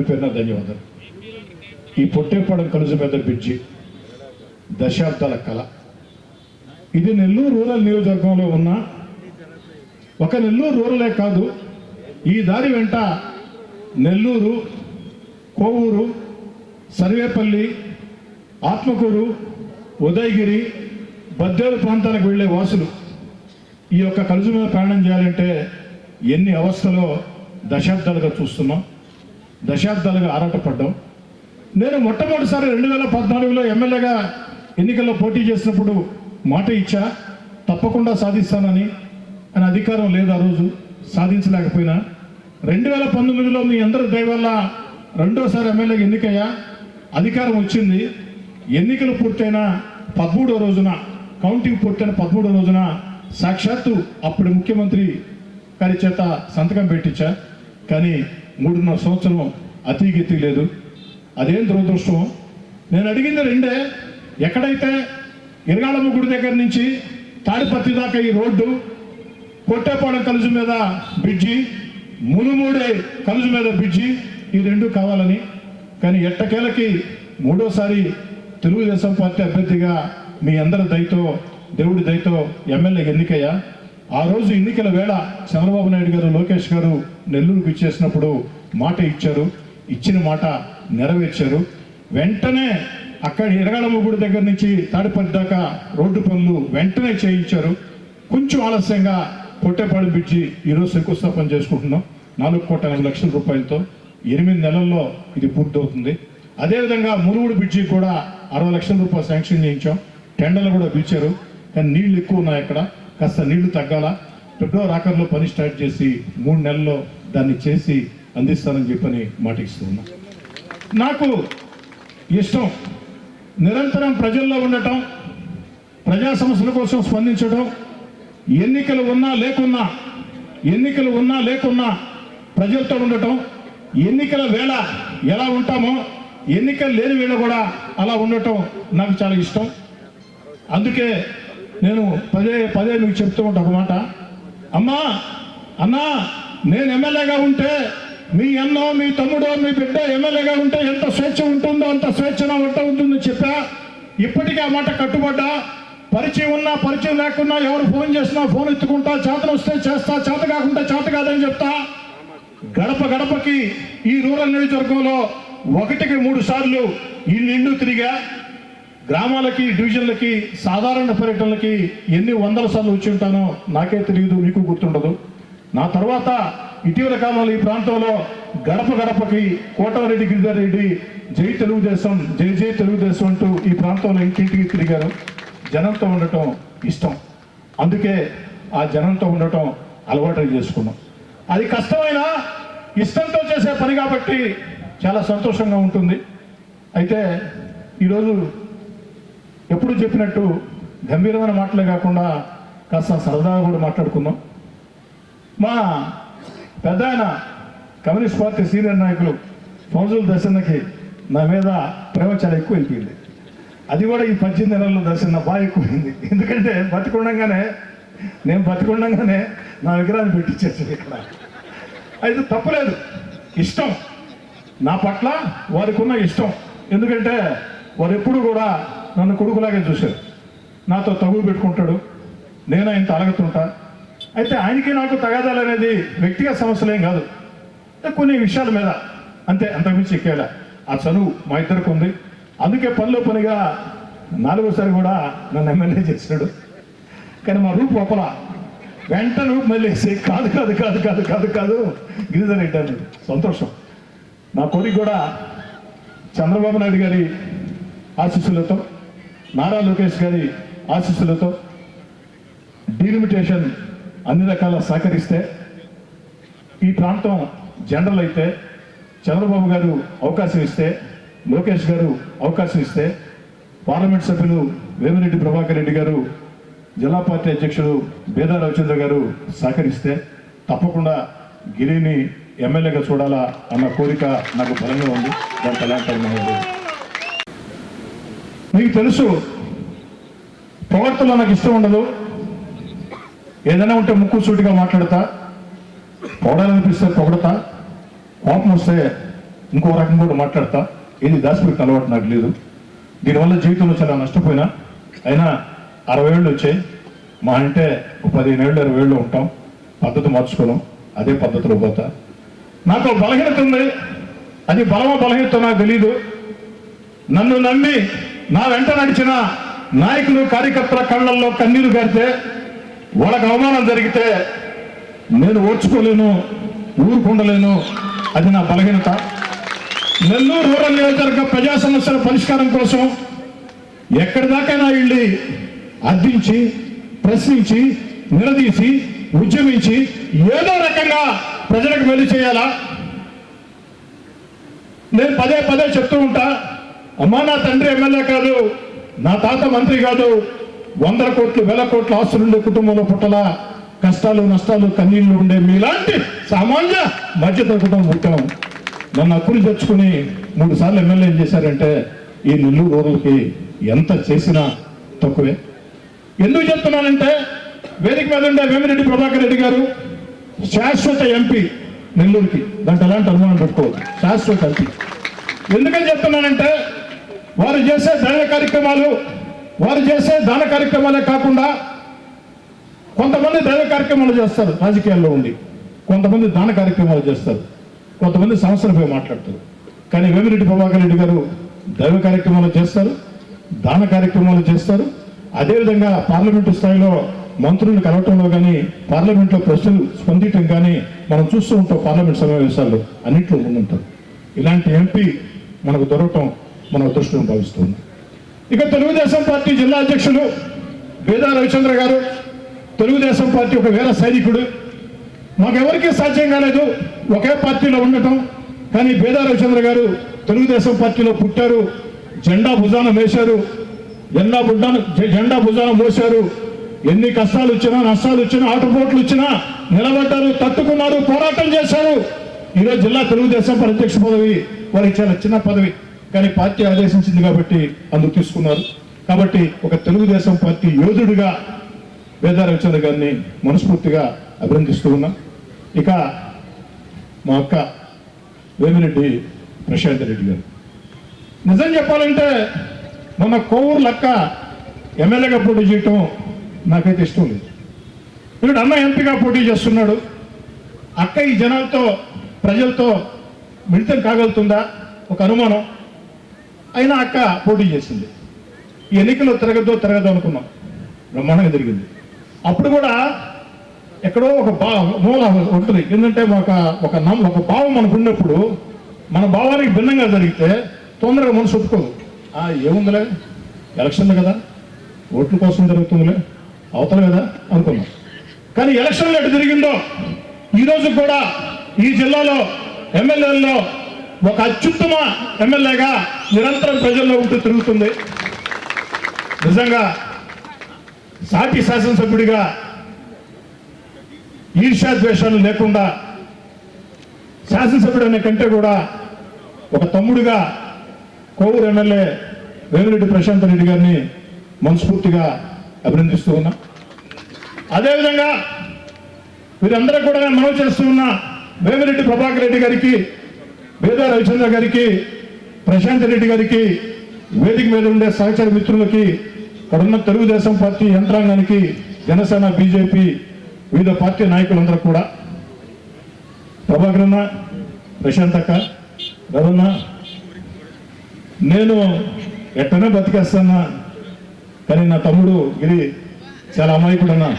పేరు పేరున ధన్యవాదాలు. ఈ పొట్టేపాడం కలుసు పెద్ద బ్రిడ్జి దశాబ్దాల కళ. ఇది నెల్లూరు రూరల్ నియోజకవర్గంలో ఉన్న ఒక నెల్లూరు రూరలే కాదు ఈ దారి వెంట నెల్లూరు కోవూరు సర్వేపల్లి ఆత్మకూరు ఉదయగిరి బద్దేలు ప్రాంతాలకు వెళ్ళే వాసులు ఈ యొక్క కలుసు మీద ప్రయాణం చేయాలంటే ఎన్ని అవస్థలో దశాబ్దాలుగా చూస్తున్నాం. దశాబ్దాలుగా ఆరాటపడ్డాం. నేను మొట్టమొదటిసారి రెండు వేల పద్నాలుగులో ఎమ్మెల్యేగా ఎన్నికల్లో పోటీ చేసినప్పుడు మాట ఇచ్చా తప్పకుండా సాధిస్తానని అని అధికారం లేదు ఆ రోజు సాధించలేకపోయినా. రెండు వేల పంతొమ్మిదిలో మీ అందరి దయవల్ల రెండోసారి ఎమ్మెల్యేగా ఎన్నికయ్యా అధికారం వచ్చింది. ఎన్నికలు పూర్తయిన పదమూడో రోజున కౌంటింగ్ పూర్తయిన పదమూడో రోజున సాక్షాత్తు అప్పుడు ముఖ్యమంత్రి గారి చేత సంతకం పెట్టించా. కానీ మూడున్నర సంవత్సరం అతిగతి లేదు అదేం దురదృష్టం? నేను అడిగింది రెండే. ఎక్కడైతే ఇరగాళమ్మ గుడి దగ్గర నుంచి తాడిపత్తి దాకా ఈ రోడ్డు కొట్టేపాలెం కలుజు మీద బ్రిడ్జి మునుమూడే కలుజు మీద బ్రిడ్జి ఈ రెండు కావాలని. కానీ ఎట్టకేలకి మూడోసారి తెలుగుదేశం పార్టీ అభ్యర్థిగా మీ అందరి దయతో దేవుడి దయతో ఎమ్మెల్యే ఎన్నికయ్యా? ఆ రోజు ఎన్నికల వేళ చంద్రబాబు నాయుడు గారు లోకేష్ గారు నెల్లూరుకు ఇచ్చేసినప్పుడు మాట ఇచ్చారు. ఇచ్చిన మాట నెరవేర్చారు. వెంటనే అక్కడ ఎరగాళమ్మ గుడి దగ్గర నుంచి తాడిపల్లి దాకా రోడ్డు పనులు వెంటనే చేయించారు. కొంచెం ఆలస్యంగా పొట్టేపాడు బ్రిడ్జి ఈరోజు శంకుస్థాపన చేసుకుంటున్నాం. నాలుగు కోట్ల ఎనభై లక్షల రూపాయలతో ఎనిమిది నెలల్లో ఇది పూర్తవుతుంది. అదేవిధంగా మురుగుడు బ్రిడ్జి కూడా అరవై లక్షల రూపాయలు శాంక్షన్ చేయించాం. టెండర్లు కూడా పిలిచారు. కానీ నీళ్ళు ఎక్కువ ఉన్నాయి అక్కడ. కాస్త నీళ్ళు తగ్గాల? ఫిబ్రవరి ఆఖరిలో పని స్టార్ట్ చేసి మూడు నెలల్లో దాన్ని చేసి అందిస్తానని చెప్పని మాటిస్తున్నా నాకు ఇష్టం నిరంతరం ప్రజల్లో ఉండటం ప్రజా సమస్యల కోసం స్పందించడం ఎన్నికలు ఉన్నా లేకున్నా ఎన్నికలు ఉన్నా లేకున్నా ప్రజలతో ఉండటం ఎన్నికల వేళ ఎలా ఉంటామో ఎన్నికలు లేని వేళ కూడా అలా ఉండటం నాకు చాలా ఇష్టం. అందుకే నేను పదే పదే మీకు చెప్తూ ఉంటా ఒక మాట. అమ్మా అన్నా నేను ఎమ్మెల్యేగా ఉంటే మీ అన్నో మీ తమ్ముడో మీ బిడ్డ ఎమ్మెల్యేగా ఉంటే ఎంత స్వేచ్ఛ ఉంటుందో అంత స్వేచ్ఛ నా వంట ఉంటుందని చెప్పా. ఇప్పటికీ ఆ మాట కట్టుబడ్డా. పరిచయం ఉన్నా పరిచయం లేకున్నా ఎవరు ఫోన్ చేసినా ఫోన్ ఎత్తుకుంటా చేతను వస్తే చేస్తా చేత కాకుండా చేత కాదని చెప్తా. గడప గడపకి ఈ రూరల్ నియోజకవర్గంలో ఒకటికి మూడు సార్లు ఈ ఇల్లు తిరిగా గ్రామాలకి డివిజన్లకి సాధారణ పర్యటనలకి ఎన్ని వందల సార్లు వచ్చి ఉంటానో నాకే తెలియదు మీకు గుర్తుండదు. నా తర్వాత ఇటీవల కాలంలో ఈ ప్రాంతంలో గడప గడపకి కోటమరెడ్డి గిరిధర్ రెడ్డి జై తెలుగుదేశం జై జై తెలుగుదేశం అంటూ ఈ ప్రాంతంలో ఇంటింటికి తిరిగారు. జనంతో ఉండటం ఇష్టం. అందుకే ఆ జనంతో ఉండటం అలవాటు చేసుకున్నాం. అది కష్టమైన ఇష్టంతో చేసే పని కాబట్టి చాలా సంతోషంగా ఉంటుంది. అయితే ఈరోజు ఎప్పుడు చెప్పినట్టు గంభీరమైన మాటలే కాకుండా కాస్త సరదాగా కూడా మాట్లాడుకుందాం. మా పెద్ద ఆయన కమ్యూనిస్ట్ పార్టీ సీనియర్ నాయకులు ఫౌజుల్ దర్శనకి నా మీద ప్రేమ చాలా ఎక్కువ వెళ్ళిపోయింది అది కూడా ఈ పద్దెనిమిది నెలల్లో దర్శన బాగా ఎక్కువైంది. ఎందుకంటే బతికుండగానే నేను బతికుండగానే నా విగ్రహాన్ని పెట్టించేసాను ఇక్కడ. అయితే తప్పలేదు. ఇష్టం. నా పట్ల వారికి ఉన్న ఇష్టం. ఎందుకంటే వారు ఎప్పుడు కూడా నన్ను కొడుకులాగే చూశారు. నాతో తగులు పెట్టుకుంటాడు. నేను ఆయన తలగతుంటా అయితే ఆయనకి నాకు తగాదాలు అనేది వ్యక్తిగత సమస్యలేం కాదు. కొన్ని విషయాల మీద. అంతే అంతకుమించి ఎక్కేలా. ఆ చనువు మా ఇద్దరికి ఉంది. అందుకే పనిలో పనిగా నాలుగోసారి కూడా నన్ను ఎమ్మెల్యే చేశాడు. కానీ మా రూపు లోపల వెంట రూపు మళ్ళీ కాదు కాదు కాదు కాదు కాదు కాదు. గిరిధర్ రెడ్డి అని సంతోషం. నా కోరిక కూడా చంద్రబాబు నాయుడు గారి ఆశీస్సులతో నారా లోకేష్ గారి ఆశీస్సులతో డీలిమిటేషన్ అన్ని రకాల సహకరిస్తే ఈ ప్రాంతం జనరల్ అయితే చంద్రబాబు గారు అవకాశం ఇస్తే లోకేష్ గారు అవకాశం ఇస్తే పార్లమెంట్ సభ్యులు వేమిరెడ్డి ప్రభాకర్ రెడ్డి గారు జిల్లా పార్టీ అధ్యక్షుడు బేదా రవిచంద్ర గారు సహకరిస్తే తప్పకుండా గిరిని ఎమ్మెల్యేగా చూడాలా అన్న కోరిక నాకు బలంగా ఉంది. దానికి ఎలాంటి మీకు తెలుసు ప్రవర్తన నాకు ఇష్టం ఉండదు. ఏదైనా ఉంటే ముక్కు సూటిగా మాట్లాడతా పొగడాలనిపిస్తే పొగడతా కోపం వస్తే ఇంకో రకం కూడా మాట్లాడతా. ఇది దాచిపెట్టిన అలవాటు నాకు లేదు. దీనివల్ల జీవితంలో చాలా నష్టపోయినా. అయినా అరవై ఏళ్ళు వచ్చాయి. మా అంటే ఒక పదిహేను ఏళ్ళు ఇరవై ఏళ్ళు ఉంటాం. పద్ధతి మార్చుకోవడం అదే పద్ధతిలో పోతా. నాకు బలహీనత ఉంది. అది బలమో బలహీనత నాకు తెలియదు నన్ను నమ్మి నా వెంట నడిచిన నాయకులు కార్యకర్తల కళ్ళల్లో కన్నీరు పెడితే వాళ్ళకు అవమానం జరిగితే నేను ఓర్చుకోలేను ఊరుకుండలేను. అది నా బలహీనత. నెల్లూరు రూరల్ నియోజకవర్గ ప్రజా సమస్యల పరిష్కారం కోసం ఎక్కడి దాకైనా వెళ్ళి అర్థించి ప్రశ్నించి నిలదీసి ఉద్యమించి ఏదో రకంగా ప్రజలకు వెళ్ళి చేయాలా? నేను పదే పదే చెప్తూ ఉంటా. అమ్మా నా తండ్రి ఎమ్మెల్యే కాదు నా తాత మంత్రి కాదు. వందల కోట్లు వేల కోట్ల ఆస్తులుండే కుటుంబంలో పుట్టల కష్టాలు నష్టాలు కన్నీళ్ళు ఉండే మీలాంటి సామాన్య మధ్యత కుటుంబం పుట్టాం. నన్ను అప్పులు తెచ్చుకుని మూడు సార్లు ఎమ్మెల్యే చేశారంటే ఈ నెల్లూరు రూరల్కి ఎంత చేసినా తక్కువే. ఎందుకు చెప్తున్నానంటే వేదిక మీద ఉండే వేమిరెడ్డి ప్రభాకర్ రెడ్డి గారు శాశ్వత ఎంపీ నెల్లూరుకి. దాంట్లో ఎలాంటి అనుమానం పెట్టుకోవద్దు. శాశ్వత ఎంపీ. ఎందుకని చెప్తున్నానంటే వారు చేసే ధన కార్యక్రమాలు వారు చేసే దాన కార్యక్రమాలే కాకుండా కొంతమంది దైవ కార్యక్రమాలు చేస్తారు రాజకీయాల్లో ఉండి. కొంతమంది దాన కార్యక్రమాలు చేస్తారు కొంతమంది సంవత్సరంపై మాట్లాడతారు. కానీ వేమిరెడ్డి ప్రభాకర్ రెడ్డి గారు దైవ కార్యక్రమాలు చేస్తారు దాన కార్యక్రమాలు చేస్తారు. అదేవిధంగా పార్లమెంటు స్థాయిలో మంత్రులు కలవటంలో కానీ పార్లమెంట్లో ప్రశ్నలు స్పందించడం కానీ మనం చూస్తూ ఉంటాం పార్లమెంట్ సమావేశాల్లో అన్నింటిలో ముందుంటారు ఇలాంటి ఎంపీ మనకు దొరకటం మన అదృష్టం భావిస్తుంది. ఇక తెలుగుదేశం పార్టీ జిల్లా అధ్యక్షులు వేదా రవిచంద్ర గారు తెలుగుదేశం పార్టీ ఒక వీర సైనికుడు. మాకెవరికీ సాధ్యం కాలేదు ఒకే పార్టీలో ఉండటం. కానీ బేదా రవిచంద్ర గారు తెలుగుదేశం పార్టీలో పుట్టారు జెండా భుజాన వేశారు జెండా బుడ్డాను జెండా భుజాన మోశారు. ఎన్ని కష్టాలు వచ్చినా నష్టాలు వచ్చినా ఆటపోట్లు వచ్చినా నిలబడ్డారు తట్టుకున్నారు పోరాటం చేశారు. ఈరోజు జిల్లా తెలుగుదేశం పార్టీ అధ్యక్ష పదవి వారికి చాలా చిన్న పదవి. కానీ పార్టీ ఆదేశించింది కాబట్టి అందుకు తీసుకున్నారు. కాబట్టి ఒక తెలుగుదేశం పార్టీ యోధుడిగా వేదా రవిచంద్ర గారిని మనస్ఫూర్తిగా అభినందిస్తూ ఉన్నా. ఇక మా అక్క వేమిరెడ్డి ప్రశాంత్ రెడ్డి గారు. నిజం చెప్పాలంటే మొన్న కోవూరు లక్క ఎమ్మెల్యేగా పోటీ చేయటం నాకైతే ఇష్టం లేదు. ఇక్కడ అన్న ఎంపీగా పోటీ చేస్తున్నాడు. అక్క ఈ జనాలతో ప్రజలతో మిళితం కాగలుగుతుందా? ఒక అనుమానం. అయినా అక్క పోటీ చేసింది. ఈ ఎన్నికల్లో తిరగదు తిరగదో అనుకున్నాం. బ్రహ్మాండంగా జరిగింది. అప్పుడు కూడా ఎక్కడో ఒక బా మూల ఉంటుంది. ఏంటంటే ఒక ఒక నమ్ ఒక భావం మనకు ఉన్నప్పుడు మన భావానికి భిన్నంగా జరిగితే తొందరగా మనసు ఒప్పుకోదు. ఏముందిలే? ఎలక్షన్లు కదా. ఓట్ల కోసం జరుగుతుందిలే. అవతల కదా అనుకున్నాం. కానీ ఎలక్షన్లు ఎటు జరిగిందో ఈరోజు కూడా ఈ జిల్లాలో ఎమ్మెల్యేల్లో ఒక అత్యుత్తమ ఎమ్మెల్యేగా నిరంతరం ప్రజల్లో ఉంటూ తిరుగుతుంది. నిజంగా సాటి శాసనసభ్యుడిగా ఈర్ష్యాద్వేషాలు లేకుండా శాసనసభ్యుడు అనే కంటే కూడా ఒక తమ్ముడిగా కోవూరు ఎమ్మెల్యే వేమిరెడ్డి ప్రశాంత్ రెడ్డి గారిని మనస్ఫూర్తిగా అభినందిస్తూ ఉన్నా. అదేవిధంగా వీరందరూ కూడా నేను మనవి చేస్తూ ఉన్నా వేమిరెడ్డి ప్రభాకర్ రెడ్డి గారికి వేద రవిచంద్ర గారికి ప్రశాంత్ రెడ్డి గారికి వేదిక మీద ఉండే సహచర మిత్రులకి ఇక్కడున్న తెలుగుదేశం పార్టీ యంత్రాంగానికి జనసేన బీజేపీ వివిధ పార్టీ నాయకులందరూ కూడా. ప్రభాకర్ అన్న ప్రశాంత్ అక్క రవణ నేను ఎట్టనే బతికేస్తానా? కానీ నా తమ్ముడు గిరి చాలా అమాయకుడన్నా.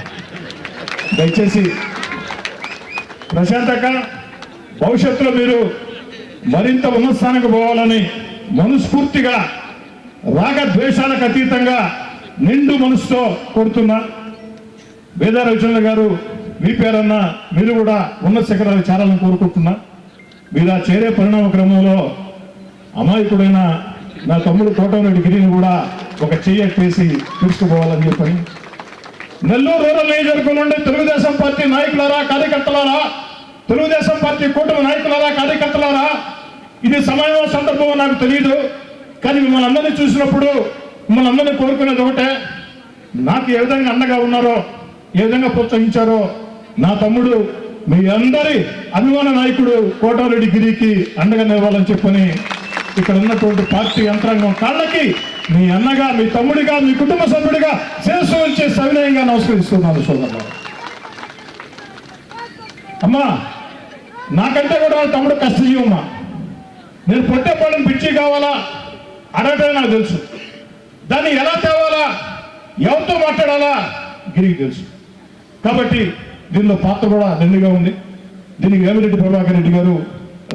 దయచేసి ప్రశాంతక భవిష్యత్తులో మీరు మరింత ఉన్నత స్థానానికి పోవాలని మనస్ఫూర్తిగా రాగద్వేషాలకు అతీతంగా నిండు మనసుతో కోరుతున్నా వేదా రవిచంద్ర గారు మీ పేరన్న మీరు కూడా ఉన్నత శిఖరాలు చేరాలని కోరుకుంటున్నా. మీరు ఆ చేరే పరిణామ క్రమంలో అమాయకుడైన నా తమ్ముడు కోటమిరెడ్డి గిరిని కూడా ఒక చెయ్యి వేసి తీసుకుపోవాలని చెప్పని. నెల్లూరు రూరల్ నియోజకవర్గం నుండి తెలుగుదేశం పార్టీ నాయకులారా కార్యకర్తలారా తెలుగుదేశం పార్టీ కూటమి నాయకులారా కార్యకర్తలారా ఇది సమయం సందర్భం నాకు తెలియదు కానీ మిమ్మల్ని అందరినీ చూసినప్పుడు మిమ్మల్ని అందరినీ కోరుకునేది ఒకటే నాకు ఏ విధంగా అండగా ఉన్నారో ఏ విధంగా ప్రోత్సహించారో నా తమ్ముడు మీ అందరి అభిమాన నాయకుడు కోటారెడ్డి గిరికి అండగా నివ్వాలని చెప్పని ఇక్కడ ఉన్నటువంటి పార్టీ యంత్రాంగం కాళ్ళకి మీ అన్నగా మీ తమ్ముడిగా మీ కుటుంబ సభ్యుడిగా శిరస్సు వచ్చే సవినయంగా నమస్కరిస్తున్నాను సోదరు అమ్మా నాకంటే కూడా తమ్ముడు కష్టజీవమ్మా. నేను పొట్టేపాలెం పిచ్చి కావాలా? అడగటమే నాకు తెలుసు. దాన్ని ఎలా తేవాలా? ఎవరితో మాట్లాడాలా? గిరికి తెలుసు. కాబట్టి దీనిలో పాత్ర కూడా నిండుగా ఉంది. దీనికి వేమిరెడ్డి ప్రభాకర్ రెడ్డి గారు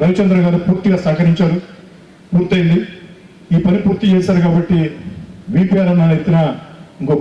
రవిచంద్ర గారు పూర్తిగా సహకరించారు. పూర్తయింది. ఈ పని పూర్తి చేశారు కాబట్టి బీపీఆర్ అన్న ఎత్తిన ఇంకో